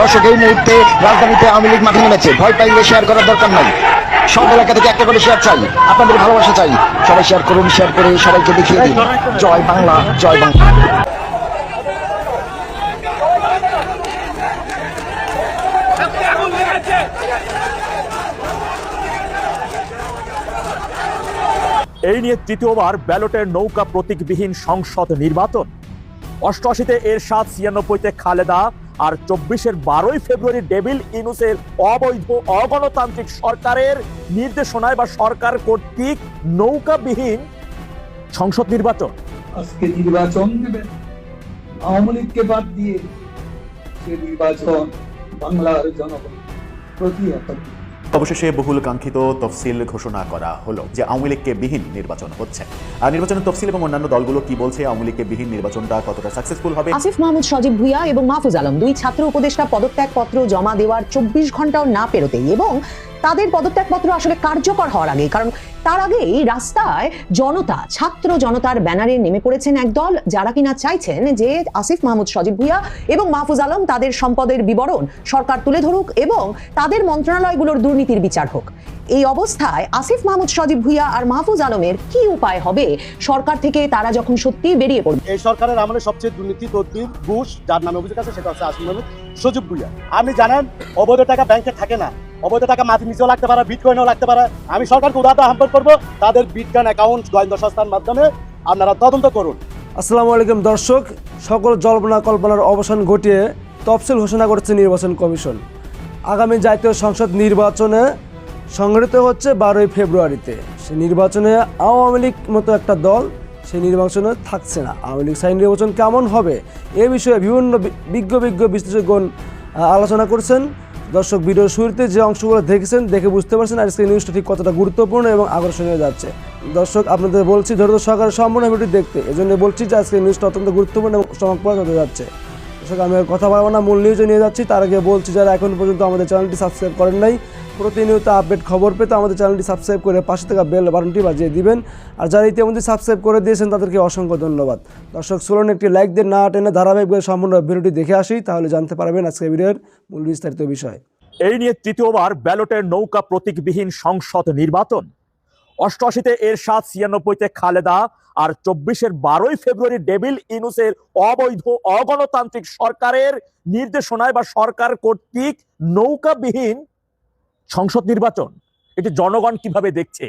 দর্শক, এই মুহূর্তে রাজধানীতে আওয়ামী লীগ মাঠে নেমেছে। ভয় পাইলে শেয়ার করার দরকার নাই। সব এলাকা থেকে একটা করে শেয়ার চাই। আপনাদের ভালোবাসা চাই। সবাই শেয়ার করুন শেয়ার করে সবাইকে দেখিয়ে দিন। জয় বাংলা জয় বাংলা। এই নিয়ে তৃতীয়বার ব্যালটের নৌকা প্রতীকবিহীন সংসদ নির্বাচন। অষ্টআশিতে এরশাদ, ছিয়ানব্বইতে খালেদা আর চব্বিশের বারোই ফেব্রুয়ারি ডেভিল ইনুসের অবৈধ অগণতান্ত্রিক সরকারের নির্দেশনায় বা সরকার কর্তৃক নৌকাবিহীন সংসদ নির্বাচন আজকে নির্বাচন দেবেন আওয়ামী লীগকে বাদ দিয়ে সে নির্বাচন বাংলার জনগণ। অবশেষে বহুল কাঙ্ক্ষিত তফসিল ঘোষণা করা হলো যে আওয়ামী লীগকে বিহীন নির্বাচন হচ্ছে। আর নির্বাচনের তফসিল এবং অন্যান্য দলগুলো কি বলছে আওয়ামী লীগকে বিহীন নির্বাচনটা কতটা সাকসেসফুল হবে? আসিফ মাহমুদ, সজীব ভুইয়া এবং মাহফুজ আলম, দুই ছাত্র উপদেষ্টা পদত্যাগ পত্র জমা দেওয়ার চব্বিশ ঘন্টাও না পেরোতেই এবং তাদের পদত্যাগপত্র আসলে কার্যকর হওয়ার আগে কারণ তার আগেই রাস্তায় জনতা, ছাত্র জনতার ব্যানারে নেমে পড়েছেন একদল যারা কিনা চাইছেন যে আসিফ মাহমুদ, সজীব ভুইয়া এবং মাহফুজ আলম তাদের সম্পদের বিবরণ সরকার তুলে ধরুক এবং তাদের মন্ত্রণালয়গুলোর দুর্নীতির বিচার হোক। এই অবস্থায় আসিফ মাহমুদ, সজীব ভুইয়া আর মাহফুজ আলমের কি উপায় হবে? সরকার থেকে তারা যখন সত্যি বেরিয়ে পড়বে এই সরকারের আমলে সবচেয়ে দুর্নীতি, তদবির, ঘুষ, যার নামে অভিযোগ আছে সেটা হচ্ছে আসিফ মাহমুদ, সজীব ভুইয়া। আপনি জানেন, অবৈধ টাকা ব্যাংকে থাকে না। অবৈধ টাকা মাটির নিচেও লাগতে পারে বিটকয়েনও লাগতে পারে। আমি সরকারকে উদাহরণ আহ্বান করব, তাদের বিটকয়েন অ্যাকাউন্ট গোয়েন্দা সংস্থার মাধ্যমে আপনারা তদন্ত করুন। আসসালামু আলাইকুম দর্শক, সকল জল্পনা কল্পনার অবসান ঘটিয়ে তফসিল ঘোষণা করেছে নির্বাচন কমিশন। আগামী জাতীয় সংসদ নির্বাচনে সংগঠিত হচ্ছে বারোই ফেব্রুয়ারিতে। সে নির্বাচনে আওয়ামী লীগ মতো একটা দল সেই নির্বাচনে থাকছে না। আওয়ামী লীগ সাই নির্বাচন কেমন হবে, এ বিষয়ে বিভিন্ন বিজ্ঞ বিজ্ঞ, বিশ্লেষকগণ আলোচনা করছেন। দর্শক, ভিডিওর শুরুতে যে অংশগুলো দেখেছেন, দেখে বুঝতে পারছেন আজকে নিউজটা ঠিক কতটা গুরুত্বপূর্ণ এবং আকর্ষণীয় যাচ্ছে। দর্শক, আপনাদের বলছি, ধৈর্য সহকারে সম্পূর্ণ ভিডিও দেখতে। এজন্য বলছি যে আজকে নিউজটা অত্যন্ত গুরুত্বপূর্ণ এবং চমকপ্রদ হতে যাচ্ছে। দর্শক, আমি কথা বলব না, মূল নিউজে নিয়ে যাচ্ছি। তার আগে বলছি, যারা এখন পর্যন্ত আমাদের চ্যানেলটি সাবস্ক্রাইব করেন নাই প্রতিনিয়ত আপডেট খবর পেতে আমাদের চ্যানেলটি সাবস্ক্রাইব করে পাশে থাকা বেল বাটনটি বাজিয়ে দিবেন। আর যারা ইতিমধ্যে সাবস্ক্রাইব করে দিয়েছেন, তাদেরকে অসংখ্য ধন্যবাদ। দর্শক, চলুন একটি লাইক দিয়ে না টেনে ধারাবাহিকভাবে সম্পূর্ণ ভিডিওটি দেখে আসি, তাহলে জানতে পারবেন আজকে ভিডিওর মূল বিস্তারিত বিষয়। এই নিয়ে তৃতীয়বার ব্যালটের নৌকা প্রতীকবিহীন সংসদ নির্বাচন। অষ্টআশিতে এর সাত ছিয়ানব্বইতে খালেদা আর চব্বিশের বারোই ফেব্রুয়ারি ডেভিল ইনুসের অবৈধ, অগণতান্ত্রিক সরকারের নির্দেশনায় বা সরকার কর্তৃক নৌকাবিহীন সংসদ নির্বাচন, এটি জনগণ কীভাবে দেখছে,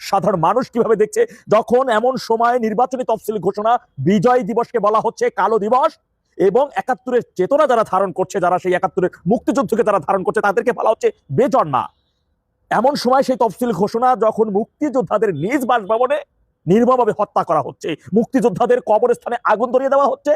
সাধারণ মানুষ কীভাবে দেখছে, যখন এমন সময় নির্বাচনী তফসিল ঘোষণা বিজয় দিবসকে বলা হচ্ছে কালো দিবস এবং একাত্তরের চেতনা যারা ধারণ করছে, যারা সেই একাত্তরের মুক্তিযুদ্ধকে যারা ধারণ করছে, তাদেরকে বলা হচ্ছে বেজন্মা। এমন সময় সেই তফসিল ঘোষণা যখন মুক্তিযোদ্ধাদের নিজ বাসভবনে নির্মমভাবে হত্যা করা হচ্ছে, মুক্তিযোদ্ধাদের কবরস্থানে আগুন ধরিয়ে দেওয়া হচ্ছে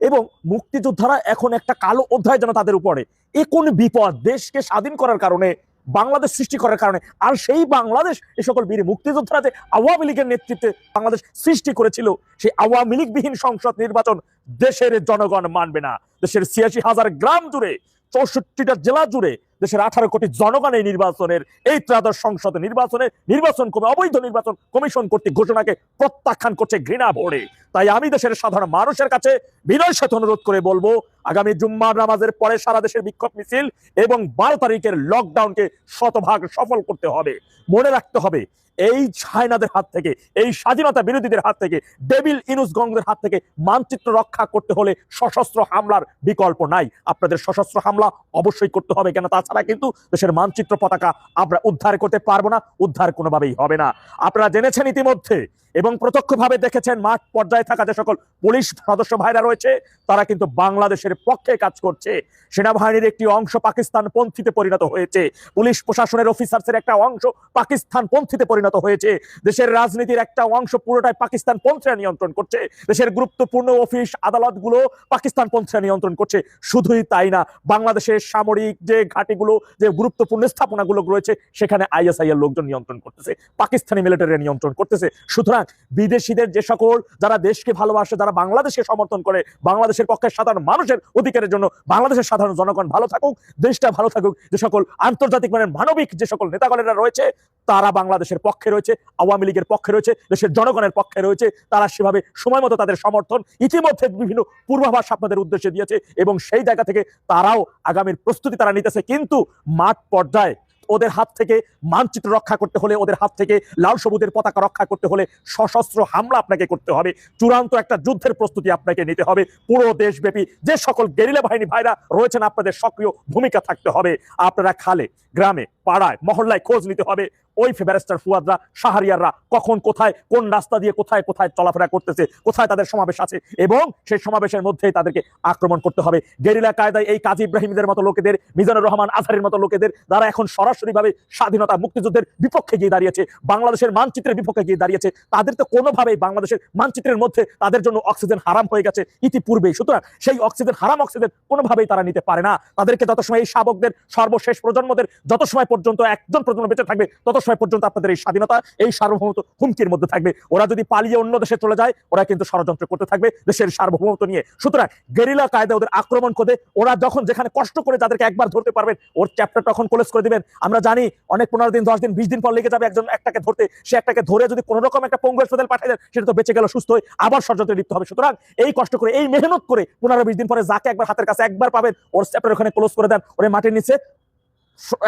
এবং মুক্তিযোদ্ধারা এখন একটা কালো অধ্যায় যেন তাদের উপরে, এ কোন বিপদ? দেশকে স্বাধীন করার কারণে বাংলাদেশ সৃষ্টি করার কারণে। আর সেই বাংলাদেশ এ সকল বীর মুক্তিযোদ্ধারা যে আওয়ামী লীগের নেতৃত্বে বাংলাদেশ সৃষ্টি করেছিল। সেই আওয়ামী লীগবিহীন সংসদ নির্বাচন দেশের জনগণ মানবে না। দেশের ছিয়াশি হাজার গ্রাম জুড়ে, চৌষট্টিটা জেলা জুড়ে দেশের আঠারো কোটি জনগণ এই নির্বাচনের, এই ত্রাদশ সংসদ নির্বাচনের, নির্বাচন কমে, অবৈধ নির্বাচন কমিশন কর্তৃক ঘোষণাকে প্রত্যাখ্যান করছে ঘৃণা ভরে তাই আমি দেশের সাধারণ মানুষের কাছে বিনয় সাথে অনুরোধ করে বলব, আগামী জুম্মার নামাজের পরে সারা দেশের বিক্ষোভ মিছিল এবং বারো তারিখের লকডাউনকে শতভাগ সফল করতে হবে। মনে রাখতে হবে এই চায়নাদের হাত থেকে, এই স্বাধীনতা বিরোধীদের হাত থেকে, ডেভিল ইনুস গঙ্গদের হাত থেকে মানচিত্র রক্ষা করতে হলে সশস্ত্র হামলার বিকল্প নাই। আপনাদের সশস্ত্র হামলা অবশ্যই করতে হবে কেন? তাছাড়া কিন্তু দেশের মানচিত্র পতাকা আমরা উদ্ধার করতে পারব না, উদ্ধার কোনোভাবেই হবে না। আপনারা জেনেছেন ইতিমধ্যে এবং প্রত্যক্ষভাবে দেখেছেন মাঠ পর্যায়ে থাকা যে সকল পুলিশ সদস্য ভাইরা রয়েছে, তারা কিন্তু বাংলাদেশের পক্ষে কাজ করছে। সেনাবাহিনীর একটি অংশ পাকিস্তান পন্থীতে পরিণত হয়েছে। পুলিশ প্রশাসনের অফিসার্সের একটা অংশ পাকিস্তান পন্থীতে পরিণত হয়েছে। দেশের রাজনীতির একটা অংশ পুরোটাই পাকিস্তান পন্থীরা নিয়ন্ত্রণ করছে। দেশের গুরুত্বপূর্ণ অফিস, আদালতগুলো পাকিস্তান পন্থীরা নিয়ন্ত্রণ করছে। শুধুই তাই না, বাংলাদেশের সামরিক যে ঘাটিগুলো, যে গুরুত্বপূর্ণ স্থাপনাগুলো রয়েছে, সেখানে আইএসআই এর লোকজন নিয়ন্ত্রণ করতেছে। পাকিস্তানি মিলিটারি নিয়ন্ত্রণ করতেছে। সুতরাং বিদেশিদের যে সকল, যারা দেশকে ভালোবাসে, যারা বাংলাদেশকে সমর্থন করে, বাংলাদেশের পক্ষে সাধারণ মানুষের অধিকারের জন্য বাংলাদেশের সাধারণ জনগণ ভালো থাকুক, দেশটা ভালো থাকুক, যে সকল আন্তর্জাতিক মানের মানবিক যে সকল নেতাগণেরা রয়েছে, তারা বাংলাদেশের পক্ষে রয়েছে, আওয়ামী লীগের পক্ষে রয়েছে, দেশের জনগণের পক্ষে রয়েছে, তারা সেভাবে সময় মতো তাদের সমর্থন ইতিমধ্যে বিভিন্ন পূর্বাভাস আপনাদের উদ্দেশ্যে দিয়েছে এবং সেই জায়গা থেকে তারাও আগামীর প্রস্তুতি তারা নিতেছে। কিন্তু মাঠ পর্যায়ে ওদের হাত থেকে মানচিত্র রক্ষা করতে হলে, ওদের হাত থেকে লাল সবুজের পতাকা রক্ষা করতে হলে সশস্ত্র হামলা আপনাকে করতে হবে। চূড়ান্ত একটা যুদ্ধের প্রস্তুতি আপনাকে নিতে হবে। পুরো দেশব্যাপী যে সকল গেরিলা বাহিনী ভাইরা রয়েছেন, আপনাদের সক্রিয় ভূমিকা থাকতে হবে। আপনারা খালে, গ্রামে, পাড়ায়, মহল্লায় খোঁজ নিতে হবে। ওই ব্যারিস্টার ফুয়াদরা, শাহরিয়াররা কখন কোথায়, কোন রাস্তা দিয়ে কোথায় কোথায় চলাফেরা করতেছে, কোথায় তাদের সমাবেশ আছে এবং সেই সমাবেশের মধ্যেই তাদেরকে আক্রমণ করতে হবে। গেরিলা কায়দায় এই কাজী ইব্রাহিমদের মতো লোকেদের, মিজানুর রহমান আজহারের মতো লোকেদের, যারা এখন সরাসরিভাবে স্বাধীনতা মুক্তিযুদ্ধের বিপক্ষে গিয়ে দাঁড়িয়েছে, বাংলাদেশের মানচিত্রের বিপক্ষে গিয়ে দাঁড়িয়েছে, তাদের তো কোনোভাবেই বাংলাদেশের মানচিত্রের মধ্যে তাদের জন্য অক্সিজেন হারাম হয়ে গেছে ইতিপূর্বেই। সুতরাং সেই অক্সিজেন, হারাম অক্সিজেন কোনোভাবেই তারা নিতে পারে না। তাদেরকে যত সময় এই শাবকদের সর্বশেষ প্রজন্মদের, যত সময় পর্যন্ত একজন প্রজন্ম বেঁচে থাকবে, তত সময় পর্যন্ত আপনাদের এই স্বাধীনতা, এই সার্বভৌমত্ব হুমকির মধ্যে থাকবে। ওরা যদি পালিয়ে অন্য দেশে চলে যায়, ওরা কিন্তু ষড়যন্ত্র করতে থাকবে দেশের সার্বভৌমত্ব নিয়ে। সুতরাং গেরিলা কায়দা ওদের আক্রমণ করে, ওরা যখন যেখানে কষ্ট করে যাদেরকে একবার ধরতে পারবেন, ওর চ্যাপ্টার তখন ক্লোজ করে দিবেন। আমরা জানি অনেক পনেরো দিন, দশ দিন, বিশ দিন পর লেগে যাবে একজন একটাকে ধরতে। সে একটাকে ধরে যদি কোনো রকম একটা পঙ্গু হাসপাতাল পাঠিয়ে দেন, সেটা তো বেঁচে গেল, সুস্থ হয়ে আবার ষড়যন্ত্রে লিপ্ত হবে। সুতরাং এই কষ্ট করে, এই মেহনত করে পনেরো, বিশ দিন পরে যাকে একবার হাতের কাছে একবার পাবেন, ওর চ্যাপ্টার ওখানে ক্লোজ করে দেন। ওরে মাটির নিচে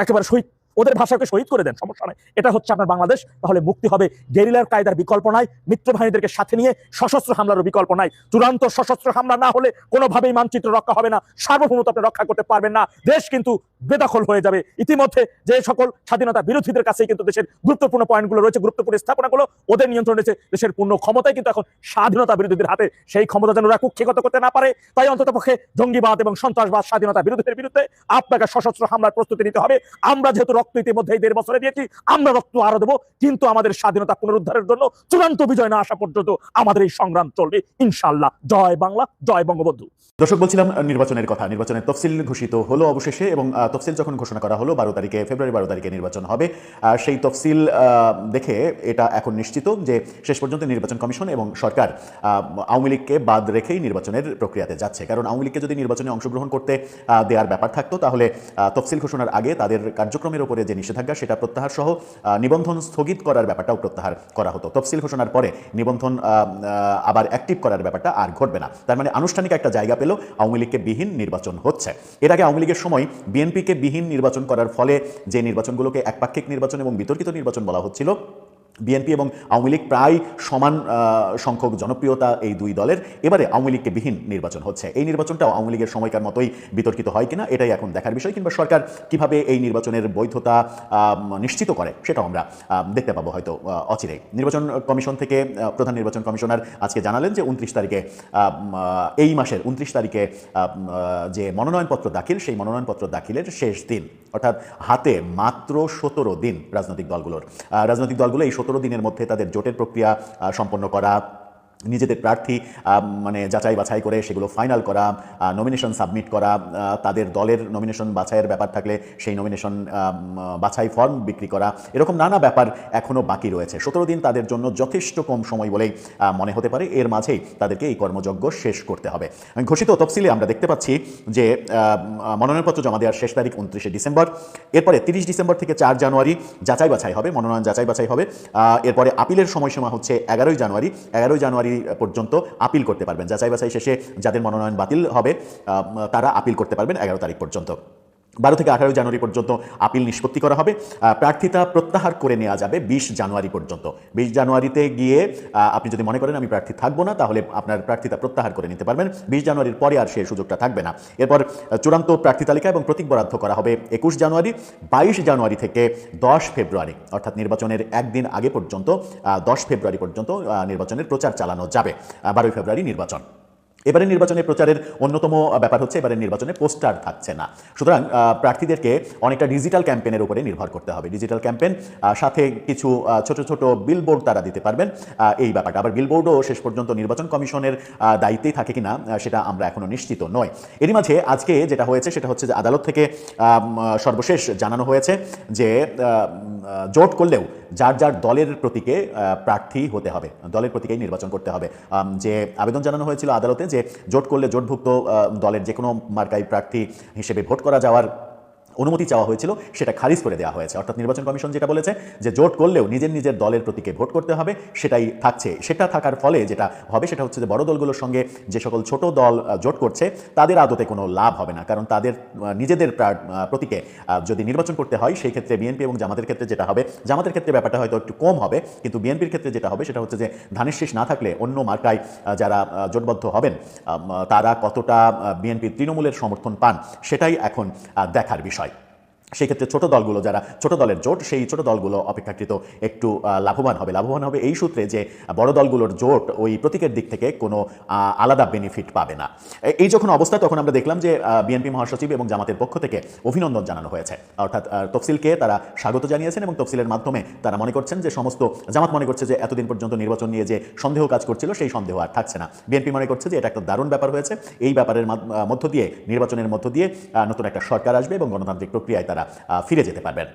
একেবারে শহীদ ওদের ভাষাকে শহীদ করে দেন, সমস্যা নাই। এটা হচ্ছে আপনার বাংলাদেশ। তাহলে মুক্তি হবে গেরিলার কায়দার বিকল্প নাই মিত্র বাহিনীদেরকে সাথে নিয়ে সশস্ত্র হামলারও বিকল্প নাই। চূড়ান্ত সশস্ত্র হামলা না হলে কোনোভাবেই মানচিত্র রক্ষা হবে না, সার্বভৌমত্ব আপনি রক্ষা করতে পারবেন না, দেশ কিন্তু বেদখল হয়ে যাবে। ইতিমধ্যে যে সকল স্বাধীনতা বিরোধীদের কাছে কিন্তু দেশের গুরুত্বপূর্ণ পয়েন্টগুলো রয়েছে, গুরুত্বপূর্ণ স্থাপনাগুলো, ওদের নিয়ন্ত্রণ রয়েছে দেশের পূর্ণ ক্ষমতাই কিন্তু এখন স্বাধীনতা বিরোধীদের হাতে সেই ক্ষমতা যেন ওরা কুক্ষিগত করতে না পারে। তাই অন্তত পক্ষে জঙ্গিবাদ এবং সন্ত্রাসবাদ স্বাধীনতা বিরোধীদের বিরুদ্ধে আপনাকে সশস্ত্র হামলার প্রস্তুতি নিতে হবে। আমরা যেহেতু রক্ত ইতিমধ্যে এই দেড় বছরে দিয়েছি। আমরা রক্ত আরও দেবো, কিন্তু আমাদের স্বাধীনতা পুনরুদ্ধারের জন্য চূড়ান্ত বিজয় না আসা পর্যন্ত আমাদের এই সংগ্রাম চলবে। ইনশাল্লাহ জয় বাংলা, জয় বঙ্গবন্ধু। দর্শক, বলছিলাম নির্বাচনের কথা। নির্বাচনের তফসিল ঘোষিত হলো অবশেষে এবং তফসিল যখন ঘোষণা করা হলো বারো তারিখে, ফেব্রুয়ারি বারো তারিখে নির্বাচন হবে। আর সেই তফসিল দেখে এটা এখন নিশ্চিত যে শেষ পর্যন্ত নির্বাচন কমিশন এবং সরকার আওয়ামী লীগকে বাদ রেখেই নির্বাচনের প্রক্রিয়াতে যাচ্ছে। কারণ আওয়ামী লীগকে যদি নির্বাচনে অংশগ্রহণ করতে দেওয়ার ব্যাপার থাকতো, তাহলে তফসিল ঘোষণার আগে তাদের কার্যক্রমের উপরে যে নিষেধাজ্ঞা, সেটা প্রত্যাহার সহ নিবন্ধন স্থগিত করার ব্যাপারটাও প্রত্যাহার করা হতো। তফসিল ঘোষণার পরে নিবন্ধন আবার অ্যাক্টিভ করার ব্যাপারটা আর ঘটবে না। তার মানে আনুষ্ঠানিক একটা জায়গা পেল, আওয়ামী লীগকে বিহীন নির্বাচন হচ্ছে। এর আগে আওয়ামী লীগের সময় বিএনপিকে বিহীন নির্বাচন করার ফলে যে নির্বাচনগুলোকে একপাক্ষিক নির্বাচন এবং বিতর্কিত নির্বাচন বলা হচ্ছিল বিএনপি এবং আওয়ামী লীগ প্রায় সমান সংখ্যক জনপ্রিয়তা এই দুই দলের। এবারে আওয়ামী লীগকে বিহীন নির্বাচন হচ্ছে। এই নির্বাচনটাও আওয়ামী লীগের সময়কার মতোই বিতর্কিত হয় কিনা, এটাই এখন দেখার বিষয়। কিংবা সরকার কীভাবে এই নির্বাচনের বৈধতা নিশ্চিত করে, সেটাও আমরা দেখতে পাবো হয়তো অচিরেই। নির্বাচন কমিশন থেকে প্রধান নির্বাচন কমিশনার আজকে জানালেন যে উনত্রিশ তারিখে এই মাসের উনত্রিশ তারিখে যে মনোনয়নপত্র দাখিল, সেই মনোনয়নপত্র দাখিলের শেষ দিন, অর্থাৎ হাতে মাত্র সতেরো দিন রাজনৈতিক দলগুলোর রাজনৈতিক দলগুলো এই সতেরো দিনের মধ্যে তাদের জোটের প্রক্রিয়া সম্পন্ন করা নিজেদের প্রার্থী মানে যাচাই বাছাই করে সেগুলো ফাইনাল করা নমিনেশন সাবমিট করা তাদের দলের নমিনেশন বাছাইয়ের ব্যাপার থাকলে সেই নমিনেশন বাছাই ফর্ম বিক্রি করা, এরকম নানা ব্যাপার এখনও বাকি রয়েছে। সতেরো দিন তাদের জন্য যথেষ্ট কম সময় বলেই মনে হতে পারে। এর মাঝেই তাদেরকে এই কর্মযজ্ঞ শেষ করতে হবে। ঘোষিত তফসিলে আমরা দেখতে পাচ্ছি যে মনোনয়নপত্র জমা দেওয়ার শেষ তারিখ উনত্রিশে ডিসেম্বর। এরপরে তিরিশ ডিসেম্বর থেকে চার জানুয়ারি যাচাই বাছাই হবে, মনোনয়ন যাচাই বাছাই হবে এরপরে আপিলের সময়সীমা হচ্ছে এগারোই জানুয়ারি। এগারোই জানুয়ারি পর্যন্ত আপিল করতে পারবেন। যাচাই বাছাই শেষে যাদের মনোনয়ন বাতিল হবে তারা আপিল করতে পারবেন এগারো তারিখ পর্যন্ত। বারো থেকে আঠারো জানুয়ারি পর্যন্ত আপিল নিষ্পত্তি করা হবে। প্রার্থিতা প্রত্যাহার করে নেওয়া যাবে বিশ জানুয়ারি পর্যন্ত। বিশ জানুয়ারিতে গিয়ে আপনি যদি মনে করেন আমি প্রার্থী থাকব না, তাহলে আপনার প্রার্থিতা প্রত্যাহার করে নিতে পারবেন। বিশ জানুয়ারির পরে আর সেই সুযোগটা থাকবে না। এরপর চূড়ান্ত প্রার্থী তালিকা এবং প্রতীক বরাদ্দ করা হবে একুশ জানুয়ারি। বাইশ জানুয়ারি থেকে দশ ফেব্রুয়ারি, অর্থাৎ নির্বাচনের একদিন আগে পর্যন্ত দশ ফেব্রুয়ারি পর্যন্ত নির্বাচনের প্রচার চালানো যাবে। বারোই ফেব্রুয়ারি নির্বাচন। এবারে নির্বাচনে প্রচারের অন্যতম ব্যাপার হচ্ছে এবারে নির্বাচনে পোস্টার থাকছে না। সুতরাং প্রার্থীদেরকে অনেকটা ডিজিটাল ক্যাম্পেনের উপরে নির্ভর করতে হবে। ডিজিটাল ক্যাম্পেন সাথে কিছু ছোট ছোট বিলবোর্ড তারা দিতে পারবেন এই ব্যাপারটা। আবার বিলবোর্ডও শেষ পর্যন্ত নির্বাচন কমিশনের দায়িত্বেই থাকে কিনা সেটা আমরা এখনও নিশ্চিত নয়। এরই মাঝে আজকে যেটা হয়েছে সেটা হচ্ছে যে আদালত থেকে সর্বশেষ জানানো হয়েছে যে জোট করলেও যার যার দলের প্রতীকে প্রার্থী হতে হবে। দলের প্রতীকেই নির্বাচন করতে হবে। যে আবেদন জানানো হয়েছিল আদালতে যে জোট করলে জোটভুক্ত দলের যে কোনো মার্কাই প্রার্থী হিসেবে ভোট করা যাওয়ার অনুমতি চাওয়া হয়েছিল, সেটা খারিজ করে দেওয়া হয়েছে। অর্থাৎ নির্বাচন কমিশন যেটা বলেছে যে জোট করলেও নিজের নিজের দলের প্রতীকে ভোট করতে হবে, সেটাই থাকছে। সেটা থাকার ফলে যেটা হবে, সেটা হচ্ছে যে বড় দলগুলোর সঙ্গে যে সকল ছোট দল জোট করছে, তাদের আদতে কোনো লাভ হবে না। কারণ তাদের নিজেদের প্রতীকে যদি নির্বাচন করতে হয়, সেই ক্ষেত্রে বিএনপি এবং জামাতের ক্ষেত্রে যেটা হবে, জামাতের ক্ষেত্রে ব্যাপারটা হয়তো একটু কম হবে, কিন্তু বিএনপির ক্ষেত্রে যেটা হবে, সেটা হচ্ছে যে ধানের শেষ না থাকলে অন্য মার্কায় যারা জোটবদ্ধ হবেন তারা কতটা বিএনপির তৃণমূলের সমর্থন পান, সেটাই এখন দেখার বিষয়। সেই ক্ষেত্রে ছোট দলগুলো যারা, ছোট দলের জোট, সেই ছোট দলগুলো অপেক্ষাকৃত একটু লাভবান হবে। লাভবান হবে এই সূত্রে যে বড় দলগুলোর জোট ওই প্রতীকের দিক থেকে কোনো আলাদা বেনিফিট পাবে না। এই যখন অবস্থা, তখন আমরা দেখলাম যে বিএনপি মহাসচিব এবং জামাতের পক্ষ থেকে অভিনন্দন জানানো হয়েছে। অর্থাৎ তফসিলকে তারা স্বাগত জানিয়েছেন এবং তফসিলের মাধ্যমে তারা মনে করছেন যে, সমস্ত জামাত মনে করছে যে, এতদিন পর্যন্ত নির্বাচন নিয়ে যে সন্দেহ কাজ করছিল, সেই সন্দেহ আর থাকছে না। বিএনপি মনে করছে যে, এটা একটা দারুণ ব্যাপার হয়েছে। এই ব্যাপারের মাধ- মধ্য দিয়ে, নির্বাচনের মধ্য দিয়ে নতুন একটা সরকার আসবে এবং গণতান্ত্রিক প্রক্রিয়ায় তারা ফিরে যেতে পারবেন।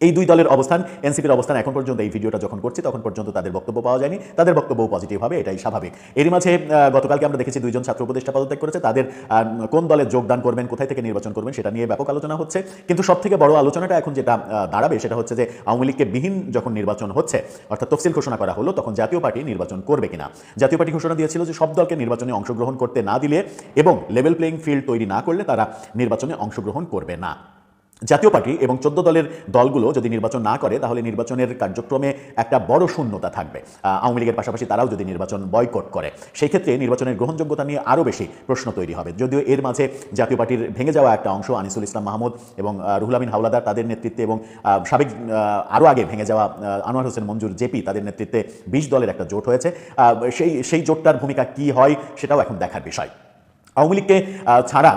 এই দুই দলের অবস্থান, এনসিপির অবস্থান এখন পর্যন্ত এই ভিডিওটা যখন করছি, তখন পর্যন্ত তাদের বক্তব্য পাওয়া যায়নি। তাদের বক্তব্য পজিটিভ হবে, এটাই স্বাভাবিক। এরই মাঝে গতকালকে আমরা দেখেছি দুইজন ছাত্র উপদেষ্টা পদত্যাগ করেছে। তাদের কোন দলে যোগদান করবেন, কোথায় থেকে নির্বাচন করবেন, সেটা নিয়ে ব্যাপক আলোচনা হচ্ছে। কিন্তু সব থেকে বড় আলোচনাটা এখন যেটা দাঁড়াবে, সেটা হচ্ছে যে আওয়ামী লীগকে বিহীন যখন নির্বাচন হচ্ছে, অর্থাৎ তফসিল ঘোষণা করা হলো, তখন জাতীয় পার্টি নির্বাচন করবে কিনা? জাতীয় পার্টি ঘোষণা দিয়েছিল যে সব দলকে নির্বাচনে অংশগ্রহণ করতে না দিলে এবং লেভেল প্লেইং ফিল্ড তৈরি না করলে তারা নির্বাচনে অংশগ্রহণ করবে না। জাতীয় পার্টি এবং চোদ্দ দলের দলগুলো যদি নির্বাচন না করে তাহলে নির্বাচনের কার্যক্রমে একটা বড় শূন্যতা থাকবে। আওয়ামী লীগের পাশাপাশি তারাও যদি নির্বাচন বয়কট করে। সেই ক্ষেত্রে নির্বাচনের গ্রহণযোগ্যতা নিয়ে আরও বেশি প্রশ্ন তৈরি হবে। যদিও এর মাঝে জাতীয় পার্টির ভেঙে যাওয়া একটা অংশ আনিসুল ইসলাম মাহমুদ এবং আহ, রুহুল আমিন হাওলাদার তাদের নেতৃত্বে এবং সাবেক আরও আগে ভেঙে যাওয়া আনোয়ার হোসেন মঞ্জুর জেপি তাদের নেতৃত্বে বিশ দলের একটা জোট হয়েছে। সেই সেই জোটটার ভূমিকা কি হয় সেটাও এখন দেখার বিষয়। আওয়ামী লীগকে ছাড়া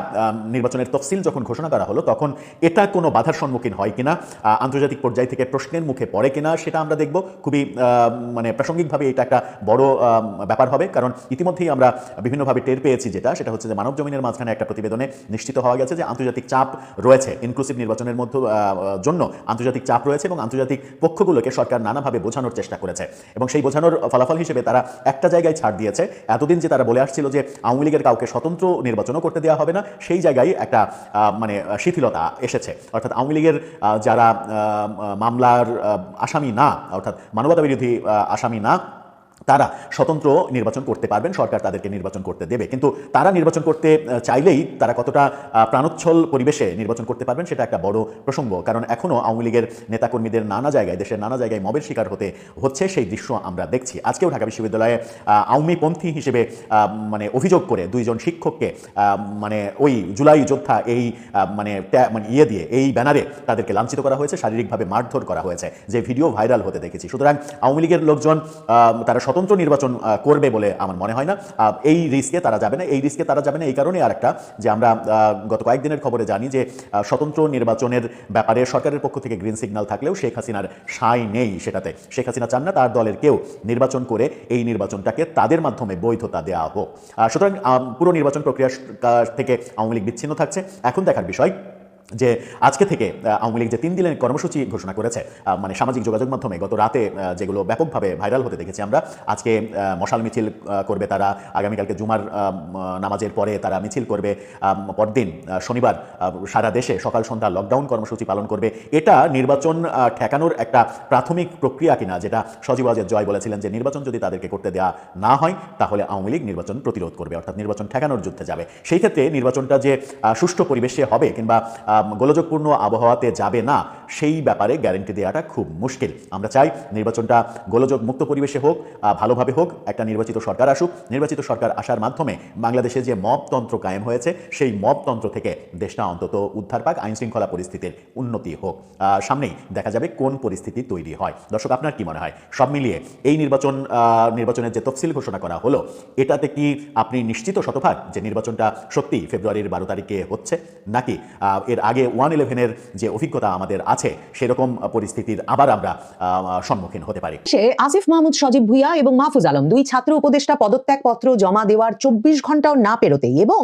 নির্বাচনের তফসিল যখন ঘোষণা করা হলো, তখন এটা কোনো বাধার সম্মুখীন হয় কিনা আন্তর্জাতিক পর্যায় থেকে প্রশ্নের মুখে পড়ে কিনা, সেটা আমরা দেখব। খুবই মানে প্রাসঙ্গিকভাবে এটা একটা বড় ব্যাপার হবে, কারণ ইতিমধ্যেই আমরা বিভিন্নভাবে টের পেয়েছি যেটা, সেটা হচ্ছে যে মানব জমিনের মাঝখানে একটা প্রতিবেদনে নিশ্চিত হওয়া গেছে যে আন্তর্জাতিক চাপ রয়েছে ইনক্লুসিভ নির্বাচনের মধ্য জন্য আন্তর্জাতিক চাপ রয়েছে এবং আন্তর্জাতিক পক্ষগুলোকে সরকার নানাভাবে বোঝানোর চেষ্টা করেছে এবং সেই বোঝানোর ফলাফল হিসেবে তারা একটা জায়গায় ছাড় দিয়েছে। এতদিন যে তারা বলে আসছিল যে আওয়ামী লীগের কাউকে স্বতন্ত্র নির্বাচনও করতে দেওয়া হবে না, সেই জায়গায় একটা মানে শিথিলতা এসেছে। অর্থাৎ আওয়ামী লীগের যারা মামলার আসামি না, অর্থাৎ মানবতা বিরোধী আসামি না তারা স্বতন্ত্র নির্বাচন করতে পারবেন, সরকার তাদেরকে নির্বাচন করতে দেবে। কিন্তু তারা নির্বাচন করতে চাইলেই তারা কতটা প্রাণোচ্ছল পরিবেশে নির্বাচন করতে পারবেন সেটা একটা বড় প্রসঙ্গ। কারণ এখনও আওয়ামী লীগের নেতাকর্মীদের নানা জায়গায়, দেশের নানা জায়গায় মবের শিকার হতে হচ্ছে সেই দৃশ্য আমরা দেখছি। আজকেও ঢাকা বিশ্ববিদ্যালয়ে আওয়ামীপন্থী হিসেবে মানে অভিযোগ করে দুইজন শিক্ষককে মানে ওই জুলাই যোদ্ধা এই মানে মানে ইয়ে দিয়ে, এই ব্যানারে তাদেরকে লাঞ্ছিত করা হয়েছে, শারীরিকভাবে মারধর করা হয়েছে। যে ভিডিও ভাইরাল হতে দেখেছি। সুতরাং আওয়ামী লীগের লোকজন তারা স্বতন্ত্র নির্বাচন করবে বলে আমার মনে হয় না। এই রিস্কে তারা যাবে না। এই রিস্কে তারা যাবে না এই কারণে আর একটা যে আমরা গত কয়েকদিনের খবরে জানি যে স্বতন্ত্র নির্বাচনের ব্যাপারে সরকারের পক্ষ থেকে গ্রিন সিগন্যাল থাকলেও শেখ হাসিনার সাই নেই সেটাতে। শেখ হাসিনা চান না তার দলের কেউ নির্বাচন করে এই নির্বাচনটাকে তাদের মাধ্যমে বৈধতা দেওয়া হোক। সুতরাং পুরো নির্বাচন প্রক্রিয়া থেকে আওয়ামী লীগ বিচ্ছিন্ন থাকছে। এখন দেখার বিষয় যে আজকে থেকে আওয়ামী লীগ যে তিন দিনের কর্মসূচি ঘোষণা করেছে মানে সামাজিক যোগাযোগ মাধ্যমে গত রাতে যেগুলো ব্যাপকভাবে ভাইরাল হতে দেখেছি আমরা, আজকে মশাল মিছিল করবে তারা, আগামীকালকে জুমার নামাজের পরে তারা মিছিল করবে পরদিন শনিবার সারা দেশে সকাল সন্ধ্যা লকডাউন কর্মসূচি পালন করবে। এটা নির্বাচন ঠেকানোর একটা প্রাথমিক প্রক্রিয়া কিনা, যেটা সজীব আজের জয় বলেছিলেন যে নির্বাচন যদি তাদেরকে করতে দেওয়া না হয়, তাহলে আওয়ামী লীগ নির্বাচন প্রতিরোধ করবে, অর্থাৎ নির্বাচন ঠেকানোর যুদ্ধে যাবে। সেই ক্ষেত্রে নির্বাচনটা যে সুষ্ঠু পরিবেশে হবে কিংবা গোলযোগপূর্ণ আবহাওয়াতে যাবে না, সেই ব্যাপারে গ্যারেন্টি দেওয়াটা খুব মুশকিল। আমরা চাই নির্বাচনটা গোলযোগ মুক্ত পরিবেশে হোক ভালোভাবে হোক, একটা নির্বাচিত সরকার আসুক। নির্বাচিত সরকার আসার মাধ্যমে বাংলাদেশে যে মবতন্ত্র কায়েম হয়েছে, সেই মবতন্ত্র থেকে দেশটা অন্তত উদ্ধার পাক আইন শৃঙ্খলা পরিস্থিতির উন্নতি হোক। সামনেই দেখা যাবে কোন পরিস্থিতি তৈরি হয়। দর্শক, আপনার কি মনে হয়? সব মিলিয়ে এই নির্বাচন নির্বাচনের যে তফসিল ঘোষণা করা হলো, এটাতে কি আপনি নিশ্চিত শতভাগ যে নির্বাচনটা সত্যি ফেব্রুয়ারির বারো তারিখে হচ্ছে? নাকি এর আগে ওয়ান ইলেভেনের যে অভিজ্ঞতা আমাদের আছে, সেরকম পরিস্থিতির আবার আমরা সম্মুখীন হতে পারি। সে আসিফ মাহমুদ, সজীব ভুইয়া এবং মাহফুজ আলম, দুই ছাত্র উপদেষ্টা পদত্যাগপত্র জমা দেওয়ার চব্বিশ ঘন্টাও না পেরোতেই এবং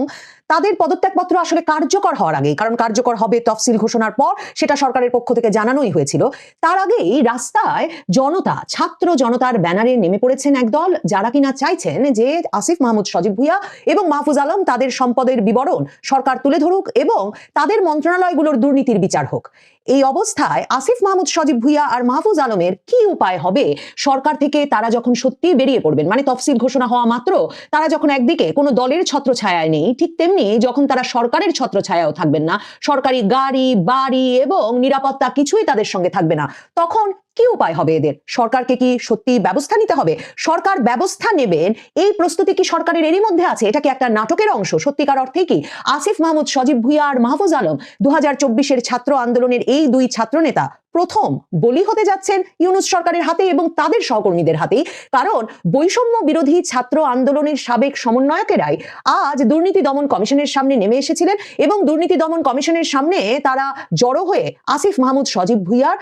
তাদের পদত্যাগপত্র আসলে কার্যকর হওয়ার আগেই, কারণ কার্যকর হবে তফসিল ঘোষণার পর, সেটা সরকারের পক্ষ থেকে জানানোই হয়েছিল। তার আগেই রাস্তায় জনতা, ছাত্র জনতার ব্যানারে নেমে পড়েছেন একদল যারা কিনা চাইছেন যে আসিফ মাহমুদ, সজীব ভুইয়া এবং মাহফুজ আলম তাদের সম্পদের বিবরণ সরকার তুলে ধরুক এবং তাদের মন্ত্রণালয়গুলোর দুর্নীতির বিচার হোক। এই অবস্থায় আসিফ মাহমুদ সজীব ভুইয়া আর মাহফুজ আলমের কি উপায় হবে? সরকার থেকে তারা যখন সত্যি বেরিয়ে পড়বেন মানে তফসিল ঘোষণা হওয়া মাত্র, তারা যখন একদিকে কোনো দলের ছত্র ছত্রছায়ায় নেই, ঠিক তেমনি যখন তারা সরকারের ছত্রছায়াও থাকবেন না, সরকারি গাড়ি, বাড়ি এবং নিরাপত্তা কিছুই তাদের সঙ্গে থাকবে না, তখন কি উপায় হবে এদের? সরকারকে কি সত্যি ব্যবস্থা নিতে হবে? সরকার ব্যবস্থা নেবেন, এই প্রস্তুতি কি সরকারের এরই মধ্যে আছে? এটা কি একটা নাটকের অংশ? সত্যিকার অর্থে কি? আসিফ মাহমুদ সজীব ভুইয়া আর মাহফুজ আলম দু হাজার ছাত্র আন্দোলনের এই দুই ছাত্রনেতা প্রথম বলি হতে যাচ্ছেন ইউনুস সরকারের হাতে এবং তাদের সহকর্মীদের হাতেই। কারণ বৈষম্য বিরোধী ছাত্র আন্দোলনের সাবেক সমন্বয়কেরাই আজ দুর্নীতি দমন কমিশনের সামনে নেমে এসেছিলেন এবং দুর্নীতি দমন কমিশনের সামনে তারা জড়ো হয়ে আসিফ মাহমুদ সজীব ভুইয়ার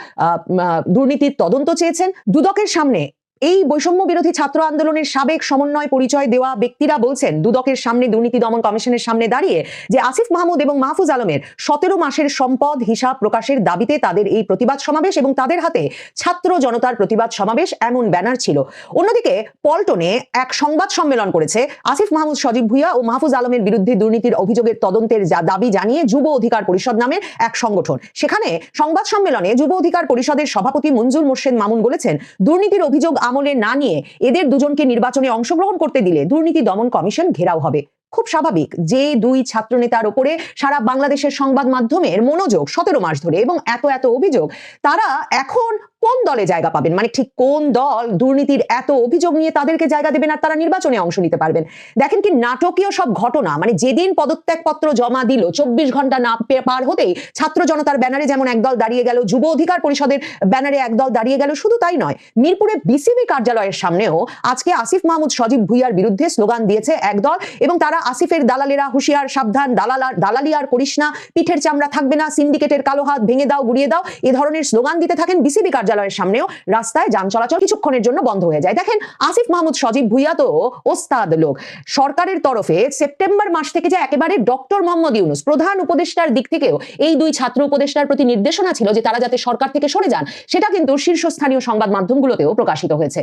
দুর্নীতির তদন্ত চেয়েছেন। দুদকের সামনে এই বৈষম্য বিরোধী ছাত্র আন্দোলনের সাবেক সমন্বয় পরিচয় দেওয়া ব্যক্তিরা বলছেন, দুদকের সামনে দুর্নীতি দমন কমিশনের সামনে দাঁড়িয়ে যে আসিফ মাহমুদ এবং মাহফুজ আলমের সতেরো মাসের সম্পদ হিসাব প্রকাশের দাবিতে তাদের এই প্রতিবাদ সমাবেশ এবং তাদের হাতে ছাত্র জনতার প্রতিবাদ সমাবেশ এমন ব্যানার ছিল। অন্যদিকে পল্টনে এক সংবাদ সম্মেলন করেছে আসিফ মাহমুদ সজীব ভুইয়া ও মাহফুজ আলমের বিরুদ্ধে দুর্নীতির অভিযোগের তদন্তের যা- দাবি জানিয়ে যুব অধিকার পরিষদ নামের এক সংগঠন। সেখানে সংবাদ সম্মেলনে যুব অধিকার পরিষদের সভাপতি মঞ্জুর মোর্শেদ মামুন বলেছেন, দুর্নীতির অভিযোগ আমলে না নিয়ে এদের দুজনকে নির্বাচনে অংশগ্রহণ করতে দিলে দুর্নীতি দমন কমিশন ঘেরাও হবে। খুব স্বাভাবিক যে দুই ছাত্র নেতার ওপরে সারা বাংলাদেশের সংবাদ মাধ্যমের মনোযোগ সতেরো মাস ধরে এবং এত এত অভিযোগ, তারা এখন কোন দলে জায়গা পাবেন? মানে ঠিক কোন দল দুর্নীতির এত অভিযোগ নিয়ে তাদেরকে জায়গা দেবেন আর তারা নির্বাচনে অংশ নিতে পারবেন? দেখেন কি নাটকীয় সব ঘটনা মানে যেদিন পদত্যাগপত্র জমা দিল, চব্বিশ ঘণ্টা না পার হতেই ছাত্র জনতার ব্যানারে যেমন একদল দাঁড়িয়ে গেল, যুব অধিকার পরিষদের ব্যানারে একদল দাঁড়িয়ে গেল, শুধু তাই নয়, মিরপুরে বিসিবি কার্যালয়ের সামনেও আজকে আসিফ মাহমুদ, সজীব ভুইয়ার বিরুদ্ধে স্লোগান দিয়েছে একদল এবং তারা আসিফের দালালেরা হুঁশিয়ার, সাবধান, দালালা দালালি আর করিস না, পিঠের চামড়া থাকবে না, সিন্ডিকেটের কালো হাত ভেঙে দাও, গুড়িয়ে দাও, এ ধরনের স্লোগান দিতে থাকেন বিসিবি কার্যালয়ের সামনেও রাস্তায় যান চলাচল কিছুক্ষণের জন্য বন্ধ হয়ে যায়। দেখেন, আসিফ মাহমুদ, সজীব ভুইয়া তো ওস্তাদ লোক। সরকারের তরফে সেপ্টেম্বর মাস থেকে যে একেবারে ডক্টর মোহাম্মদ ইউনুস, প্রধান উপদেষ্টার দিক থেকেও এই দুই ছাত্র উপদেষ্টার প্রতি নির্দেশনা ছিল যে তারা যাতে সরকার থেকে সরে যান, সেটা কিন্তু শীর্ষস্থানীয় সংবাদ মাধ্যমগুলোতেও প্রকাশিত হয়েছে।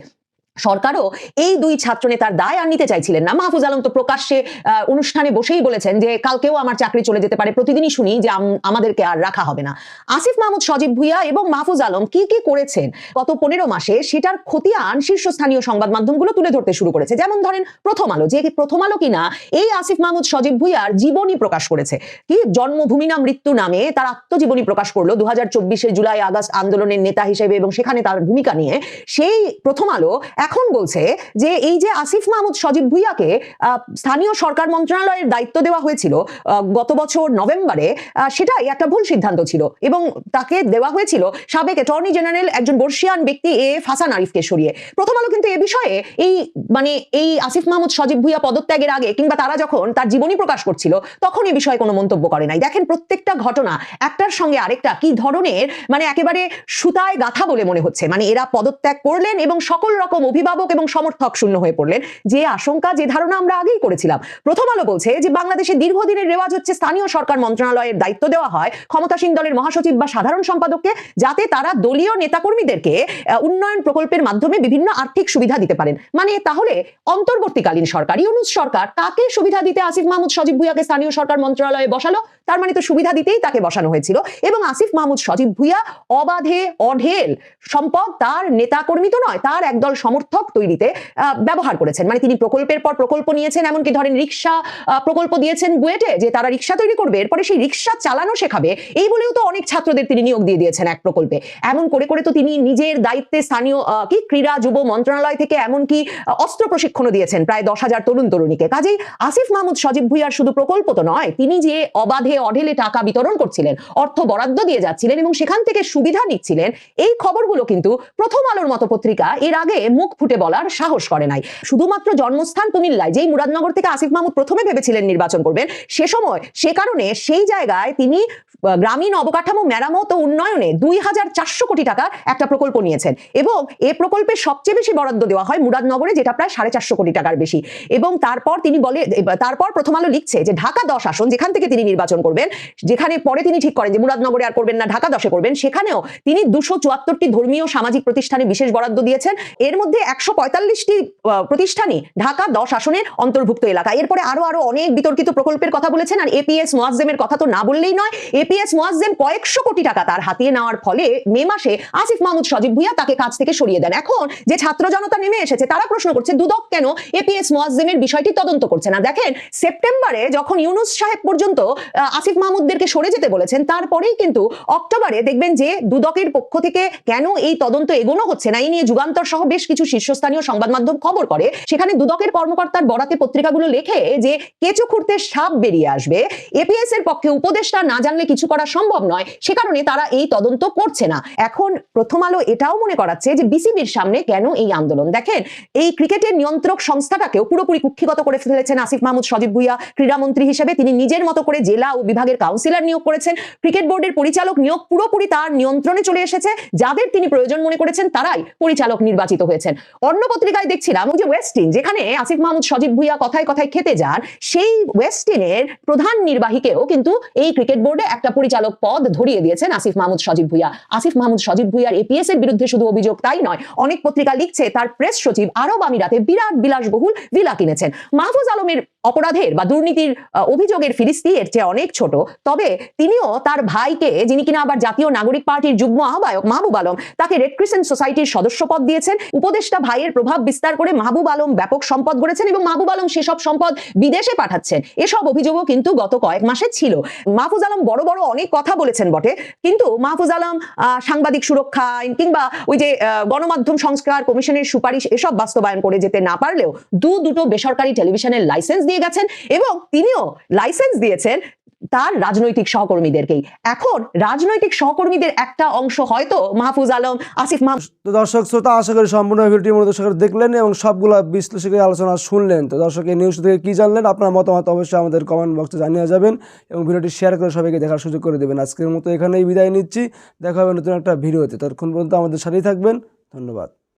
সরকারও এই দুই ছাত্রনেতার দায় আর নিতে চাইছিলেন না। মাহফুজ আলম তো প্রকাশ্যে অনুষ্ঠানে বসেই বলেছেন যে কালকেও আমার চাকরি চলে যেতে পারে, প্রতিদিনই শুনি যে আমাদেরকে আর রাখা হবে না। আসিফ মাহমুদ, সজীব ভুইয়া এবং মাহফুজ আলম কি কি করেছেন গত পনেরো মাসে সেটার খতিয়ান শীর্ষস্থানীয় সংবাদ মাধ্যমগুলো তুলে ধরতে শুরু করেছে। যেমন ধরেন প্রথম আলো, যে প্রথম আলো কিনা, এই আসিফ মাহমুদ, সজীব ভুইয়ার জীবনী প্রকাশ করেছে। কি জন্মভূমি না মৃত্যু নামে তার আত্মজীবনী প্রকাশ করল দু হাজার জুলাই আগস্ট আন্দোলনের নেতা হিসেবে এবং সেখানে তার ভূমিকা নিয়ে। সেই প্রথম আলো এখন বলছে যে এই যে আসিফ মাহমুদ, সজীব ভুইয়াকে স্থানীয় সরকার মন্ত্রণালয়ের দায়িত্ব দেওয়া হয়েছিল গত বছর নভেম্বরে সেটাই একটা ভুল সিদ্ধান্ত ছিল এবং তাকে দেওয়া হয়েছিল সাবেক অ্যাটর্নি জেনারেল একজন বর্ষিয়ান ব্যক্তি এ ফাসান আরিফকে সরিয়ে। প্রথম আলো কিন্তু এ বিষয়ে এই মানে এই আসিফ মাহমুদ, সজীব ভুইয়া পদত্যাগের আগে কিংবা তারা যখন তার জীবনী প্রকাশ করছিল, তখন এ বিষয়ে কোনো মন্তব্য করে নাই। দেখেন প্রত্যেকটা ঘটনা একটার সঙ্গে আরেকটা কি ধরনের মানে একেবারে সুতায় গাথা বলে মনে হচ্ছে। মানে এরা পদত্যাগ করলেন এবং সকল রকম অভিভাবক এবং সমর্থক শূন্য হয়ে পড়লেন। যে আশঙ্কা, যে ধারণা আমরা আগেই করেছিলাম। প্রথম আলো বলছে যে, বাংলাদেশে দীর্ঘদিনের রেওয়াজ হচ্ছে স্থানীয় সরকার মন্ত্রণালয়ের দায়িত্ব দেওয়া হয়। ক্ষমতাসীন দলের মহাসচিব বা সাধারণ সম্পাদককে যাতে তারা দলীয় নেতাকর্মীদেরকে উন্নয়ন প্রকল্পের মাধ্যমে বিভিন্ন আর্থিক সুবিধা দিতে পারেন। মানে তাহলে অন্তর্বর্তীকালীন সরকার, ইউনুস সরকার, তাকে সুবিধা দিতে আসিফ মাহমুদ সজীব ভুইয়াকে স্থানীয় সরকার মন্ত্রণালয়ে বসালো। তার মানে তো সুবিধা দিতেই তাকে বসানো হয়েছিল। এবং আসিফ মাহমুদ সজীব ভুইয়া অবাধে, অঢেল সম্পদ তার নেতাকর্মী তো নয়, তার একদল সমর্থক সমর্থক তৈরিতে ব্যবহার করেছেন। মানে তিনি প্রকল্পের পর প্রকল্প নিয়েছেন, এমনকি ধরেন রিক্সা প্রকল্প দিয়েছেন বুয়েটে যে তারা রিক্সা তৈরি করবে, এরপরে সেই রিক্সা চালানো শেখাবে, এই বলেও তো অনেক ছাত্রদের তিনি নিয়োগ দিয়ে দিয়েছেন এক প্রকল্পে। এমন করে করে তো তিনি নিজের দায়িত্বে স্থানীয় কি ক্রীড়া যুব মন্ত্রণালয় থেকে এমনকি অস্ত্র প্রশিক্ষণও দিয়েছেন প্রায় দশ হাজার তরুণ তরুণীকে। কাজেই আসিফ মাহমুদ, সজীব ভুইয়ার শুধু প্রকল্প তো নয়, তিনি যে অবাধে অঢেলে টাকা বিতরণ করছিলেন, অর্থ বরাদ্দ দিয়ে যাচ্ছিলেন এবং সেখান থেকে সুবিধা নিচ্ছিলেন, এই খবরগুলো কিন্তু প্রথম আলোর মতো পত্রিকা, এর আগে মুখ ফুটে বলার সাহস করে নাই। শুধুমাত্র জন্মস্থান কুমিল্লায়, যেই মুরাদনগর থেকে আসিফ মাহমুদ প্রথমে ভেবেছিলেন নির্বাচন করবেন, সে সময়, সে কারণে সেই জায়গায় তিনি গ্রামীণ অবকাঠামো মেরামত ও উন্নয়নে দুই হাজার চারশো কোটি টাকার একটা প্রকল্প নিয়েছেন। এবং এ প্রকল্পের সবচেয়ে বেশি বরাদ্দ দেওয়া হয় মুরাদনগরে, যেটা প্রায় সাড়ে চারশো কোটি টাকার বেশি। এবং তারপর তিনি বলে তারপর প্রথম আলো লিখছে যে ঢাকা দশ আসন, যেখান থেকে তিনি নির্বাচন করবেন, যেখানে পরে তিনি ঠিক করেন যে মুরাদনগরে আর করবেন না, ঢাকা দশে করবেন, সেখানেও তিনি দুশো চুয়াত্তরটি ধর্মীয় সামাজিক প্রতিষ্ঠানে বিশেষ বরাদ্দ দিয়েছেন। এর মধ্যে একশো পঁয়তাল্লিশটি প্রতিষ্ঠানই ঢাকা দশ আসনের অন্তর্ভুক্ত এলাকা। এরপরে আরও আরও অনেক বিতর্কিত প্রকল্পের কথা বলেছেন, আর এপিএস মোয়াজ্জেমের কথা তো না বললেই নয়। এপিএস মোয়াজ্জেম কয়েকশো কোটি টাকা তার হাতিয়ে নেওয়ার ফলে মে মাসে আসিফ মাহমুদ সজীব ভুইয়া তাকে কাছ থেকে সরিয়ে দেন। এখন যে ছাত্র জনতা নেমে এসেছে, তারা প্রশ্ন করছে, দুদক কেন এপিএস মোয়াজ্জেমের বিষয়টি তদন্ত করছে না? দেখেন, সেপ্টেম্বরে যখন ইউনুস সাহেব পর্যন্ত আসিফ মাহমুদদেরকে সরে যেতে বলেছেন, তারপরেই কিন্তু অক্টোবরে দেখবেন যে দুদকের পক্ষ থেকে কেন এই তদন্ত এগোনো হচ্ছে না? এই নিয়ে যুগান্তর সহ বেশ কিছু শীর্ষস্থানীয় সংবাদ মাধ্যম খবর করে। সেখানে দুদকের কর্মকর্তার বরাতে পত্রিকাগুলো লেখে যে, কেঁচো খুঁড়তে সাপ বেরিয়ে আসবে। এপিএস এর পক্ষে উপদেষ্টা না জানলে কিছু করা সম্ভব নয়, সে কারণে তারা এই তদন্ত করছে না। এখন প্রথম আলো এটাও মনে করাচ্ছে যে বিসিবির সামনে কেন এই আন্দোলন? দেখেন, এই ক্রিকেটের নিয়ন্ত্রক সংস্থাটাকেও পুরোপুরি কুক্ষিগত করে ফেলেছেন আসিফ মাহমুদ, সজীব ভুইয়া ক্রীড়ামন্ত্রী হিসেবে তিনি নিজের মতো করে জেলা ও বিভাগের কাউন্সিলর নিয়োগ করেছেন। ক্রিকেট বোর্ডের পরিচালক নিয়োগ পুরোপুরি তার নিয়ন্ত্রণে চলে এসেছে। যাদের তিনি প্রয়োজন মনে করেছেন তারাই পরিচালক নির্বাচিত হয়েছেন। অন্য পত্রিকায় দেখছিলাম যে ওয়েস্টিন যেখানে আসিফ মাহমুদ, সজীব ভুইয়া কথায় কথায় খেতে যান, সেই ওয়েস্টিনের প্রধান নির্বাহীকেও কিন্তু এই ক্রিকেট বোর্ডে একটা পরিচালক পদ ধরিয়ে দিয়েছেন আসিফ মাহমুদ সজীব ভুইয়া। আসিফ মাহমুদ সজীব ভুইয়ার এপিএস এর বিরুদ্ধে শুধু অভিযোগ তাই নয়, অনেক পত্রিকা লিখছে, তার প্রেস সচিব আরব আমিরাতে বিরাট বিলাসবহুল ভিলা কিনেছেন। মাহফুজ আলমের অপরাধের বা দুর্নীতির অভিযোগের ফিরিস্তি এর চেয়ে অনেক ছোট। তবে তিনিও তার ভাইকে, যিনি কিনা আবার জাতীয় নাগরিক পার্টির যুগ্ম আহ্বায়ক মাহবুব আলম, তাকে রেড ক্রিসেন্ট সোসাইটির সদস্য পদ দিয়েছেন। উপদেষ্টা ভাইয়ের প্রভাব বিস্তার করে মাহবুব আলম ব্যাপক সম্পদ গড়েছেন এবং মাহবুব আলম সেসব সম্পদ বিদেশে পাঠাচ্ছেন। এসব অভিযোগও কিন্তু গত কয়েক মাসে ছিল। মাহফুজ আলম বড় বড় অনেক কথা বলেছেন বটে, কিন্তু মাহফুজ আলম সাংবাদিক সুরক্ষা আইন কিংবা ওই যে গণমাধ্যম সংস্কার কমিশনের সুপারিশ এসব বাস্তবায়ন করে যেতে না পারলেও দু দুটো বেসরকারি টেলিভিশনের লাইসেন্স দিয়ে গেছেন এবং তিনিও লাইসেন্স দিয়েছেন তার রাজনৈতিক সহকর্মীদেরকেই। এখন রাজনৈতিক সহকর্মীদের একটা অংশ হয়তো মাহফুজ আলম, আসিফ মাহমুদ তো দর্শক, শ্রোতা, আশা করি সম্পূর্ণ ভিডিওটি মূলত দেখলেন এবং সবগুলো বিশ্লেষকের আলোচনা শুনলেন। তো দর্শক, এই নিউজ থেকে কী জানলেন? আপনার মতামত অবশ্যই আমাদের কমেন্ট বক্সে জানিয়ে যাবেন এবং ভিডিওটি শেয়ার করে সবাইকে দেখার সুযোগ করে দেবেন। আজকের মতো এখানেই বিদায় নিচ্ছি। দেখা হবে নতুন একটা ভিডিওতে। ততক্ষণ পর্যন্ত আমাদের সাথেই থাকবেন। ধন্যবাদ।